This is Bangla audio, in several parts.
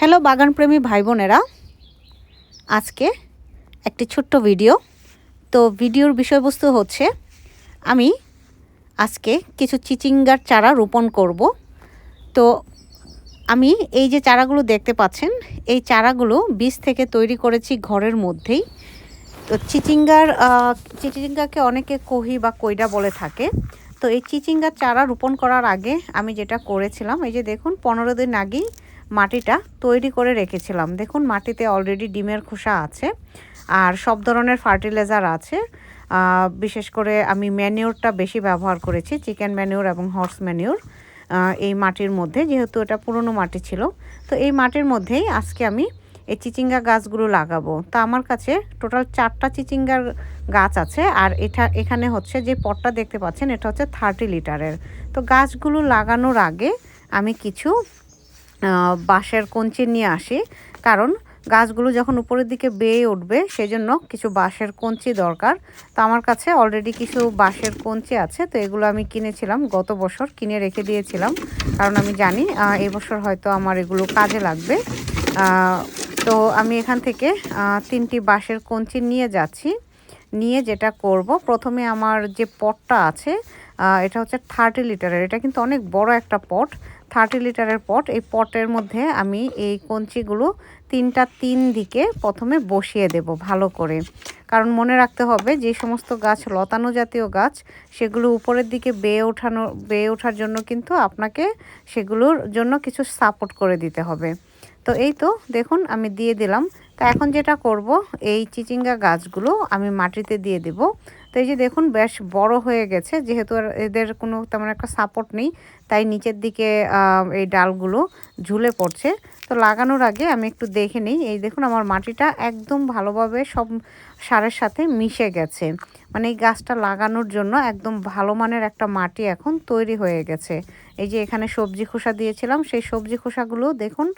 হ্যালো বাগানপ্রেমী ভাই বোনেরা আজকে একটি ছোট্ট ভিডিও। তো ভিডিওর বিষয়বস্তু হচ্ছে, আমি আজকে কিছু চিচিঙ্গার চারা রোপণ করব। তো আমি এই যে চারাগুলো দেখতে পাচ্ছেন, এই চারাগুলো বীজ থেকে তৈরি করেছি ঘরের মধ্যেই। তো চিচিঙ্গার চিচিঙ্গাকে অনেকে কহি বা কইডা বলে থাকে। তো এই চিচিঙ্গার চারা রোপণ করার আগে আমি যেটা করেছিলাম, এই যে দেখুন, পনেরো দিন আগেই মাটিটা তৈরি করে রেখেছিলাম। দেখুন, মাটিতে অলরেডি ডিমের খোসা আছে আর সব ধরনের ফার্টিলাইজার আছে। বিশেষ করে আমি ম্যানিওরটা বেশি ব্যবহার করেছি চিকেন ম্যানিওর এবং হর্স ম্যানিওর এই মাটির মধ্যে, যেহেতু এটা পুরনো মাটি ছিল। তো এই মাটির মধ্যেই আজকে আমি এই চিচিঙ্গা গাছগুলো লাগাবো। তা আমার কাছে টোটাল চারটা চিচিঙ্গার গাছ আছে আর এটা, এখানে হচ্ছে যে পটটা দেখতে পাচ্ছেন, এটা হচ্ছে থার্টি লিটারের তো গাছগুলো লাগানোর আগে আমি কিছু বাঁশের কঞ্চি নিয়ে আসি। কারণ গাছগুলো যখন উপরের দিকে বেয়ে উঠবে, সেজন্য কিছু বাঁশের কঞ্চি দরকার। তো আমার কাছে অলরেডি কিছু বাঁশের কঞ্চি আছে, তো এগুলো আমি কিনেছিলাম, গত বছর কিনে রেখে দিয়েছিলাম। কারণ আমি জানি এবছর হয়তো আমার এগুলো কাজে লাগবে। তো আমি এখান থেকে তিনটি বাঁশের কঞ্চি নিয়ে যাচ্ছি। নিয়ে যেটা করব, প্রথমে আমার যে পটটা আছে এটা হচ্ছে থার্টি লিটারের এটা কিন্তু অনেক বড় একটা পট। থার্টি লিটারের পট। এই পটের মধ্যে আমি এই কঞ্চিগুলো তিনটা তিন দিকে প্রথমে বসিয়ে দেব ভালো করে। কারণ মনে রাখতে হবে যে সমস্ত গাছ লতানো জাতীয় গাছ, সেগুলো উপরের দিকে বেয়ে ওঠানো, বেয়ে ওঠার জন্য কিন্তু আপনাকে সেগুলোর জন্য কিছু সাপোর্ট করে দিতে হবে। তো এই তো দেখুন, আমি দিয়ে দিলাম তো এখন যেটা করব, এই চিচিঙ্গা গাছগুলো আমি মাটিতে দিয়ে দেব। তো এই যে দেখুন, বেশ বড় হয়ে গেছে, যেহেতু এদের কোনো তেমন একটা সাপোর্ট নেই, তাই নিচের দিকে এই ডালগুলো ঝুলে পড়ছে। তো লাগানোর আগে আমি একটু দেখে নিই, এই দেখুন আমার মাটিটা একদম ভালোভাবে সব সারের সাথে মিশে গেছে। মানে এই গাছটা লাগানোর জন্য একদম ভালো মানের একটা মাটি এখন তৈরি হয়ে গেছে। এই যে এখানে সবজি খোসা দিয়েছিলাম, সেই সবজি খোসাগুলো দেখুন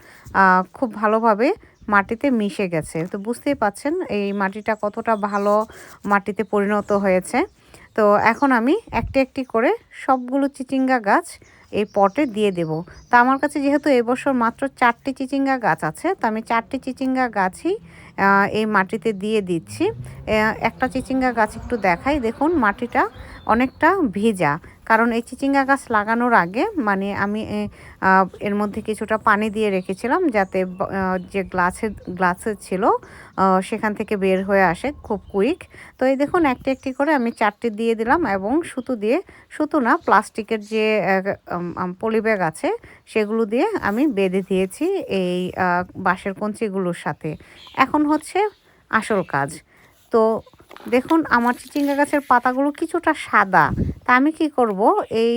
খুব ভালোভাবে মাটিতে মিশে গেছে। তো বুঝতেই পাচ্ছেন এই মাটিটা কতটা ভালো মাটিতে পরিণত হয়েছে। তো এখন আমি একটি একটি করে সবগুলো চিচিঙ্গা গাছ এই পটে দিয়ে দেব। তা আমার কাছে যেহেতু এবছর মাত্র চারটি চিচিঙ্গা গাছ আছে, তো আমি চারটি চিচিঙ্গা গাছই এই মাটিতে দিয়ে দিচ্ছি। একটা চিচিঙ্গা গাছ একটু দেখাই। দেখুন মাটিটা অনেকটা ভেজা। কারণ এই চিচিঙ্গা গাছ লাগানোর আগে মানে আমি এর মধ্যে কিছুটা পানি দিয়ে রেখেছিলাম যাতে যে গ্লাসে গ্লাসে ছিল সেখান থেকে বের হয়ে আসে খুব কুইক। তো এই দেখুন একটি একটি করে আমি চারটি দিয়ে দিলাম এবং সুতো দিয়ে, সুতো না, প্লাস্টিকের যে পলিব্যাগ আছে সেগুলো দিয়ে আমি বেঁধে দিয়েছি এই বাঁশের কঞ্চিগুলোর সাথে। এখন হচ্ছে আসল কাজ। তো দেখুন, আমার চিচিঙ্গা গাছের পাতাগুলো কিছুটা সাদা। তা আমি কি করব? এই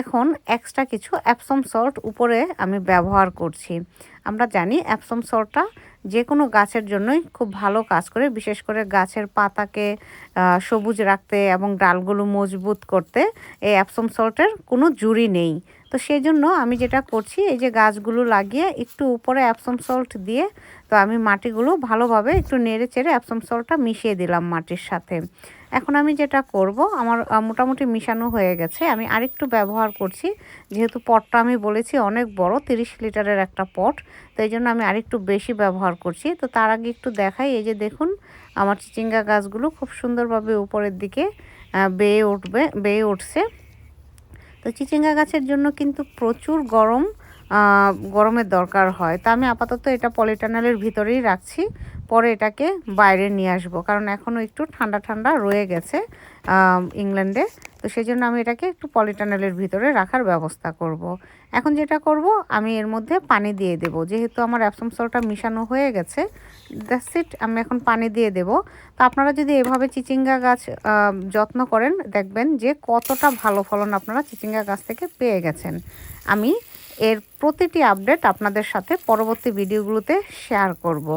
এখন এক্সট্রা কিছু অ্যাপসম সল্ট উপরে আমি ব্যবহার করছি। আমরা জানি অ্যাপসম সল্টটা যে কোনো গাছের জন্যই খুব ভালো কাজ করে, বিশেষ করে গাছের পাতাকে সবুজ রাখতে এবং ডালগুলো মজবুত করতে এই অ্যাপসম সল্টের কোনো জুড়ি নেই। তো সেই জন্য আমি যেটা করছি, এই যে গাছগুলো লাগিয়ে একটু উপরে অ্যাপসম সল্ট দিয়ে, তো আমি মাটিগুলো ভালোভাবে একটু নেড়ে চেড়ে অ্যাপসম সল্টটা মিশিয়ে দিলাম মাটির সাথে। এখন আমি যেটা করব, আমার মোটামুটি মিশানো হয়ে গেছে। আমি আরেকটু ব্যবহার করছি, যেহেতু পটটা আমি বলেছি অনেক বড়, তিরিশ লিটারের একটা পট, তো এই জন্য আমি আরেকটু বেশি ব্যবহার করছি। তো তার আগে একটু দেখাই, এই যে দেখুন, আমার চিচিঙ্গা গাছগুলো খুব সুন্দরভাবে উপরের দিকে বেয়ে উঠবে, বেয়ে উঠছে। তো চিচিঙ্গা গাছের জন্য কিন্তু প্রচুর গরম গরমের দরকার হয়। তা আমি আপাতত এটা পলিটানালের ভিতরেই রাখছি। পরে এটাকে বাইরে নিয়ে আসব। কারণ এখনও একটু ঠান্ডা ঠান্ডা রয়ে গেছে ইংল্যান্ডে। তো সেই জন্য আমি এটাকে একটু পলিটানেলের ভিতরে রাখার ব্যবস্থা করব। এখন যেটা করব, আমি এর মধ্যে পানি দিয়ে দেব। যেহেতু আমার অ্যাপসম সলটা মিশানো হয়ে গেছে, দ্যাটস ইট, আমি এখন পানি দিয়ে দেব। তো আপনারা যদি এভাবে চিচিঙ্গা গাছ যত্ন করেন, দেখবেন যে কতটা ভালো ফলন আপনারা চিচিঙ্গা গাছ থেকে পেয়ে গেছেন। আমি এর প্রতিটি আপডেট আপনাদের সাথে পরবর্তী ভিডিওগুলোতে শেয়ার করব।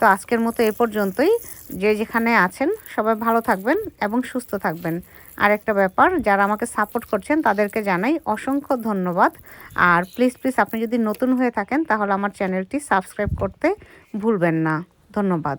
তো আজকের মতো এ পর্যন্তই। যে যেখানে আছেন, সবাই ভালো থাকবেন এবং সুস্থ থাকবেন। আর একটা ব্যাপার, যারা আমাকে সাপোর্ট করছেন, তাদেরকে জানাই অসংখ্য ধন্যবাদ। আর প্লিজ প্লিজ আপনি যদি নতুন হয়ে থাকেন, তাহলে আমার চ্যানেলটি সাবস্ক্রাইব করতে ভুলবেন না। ধন্যবাদ।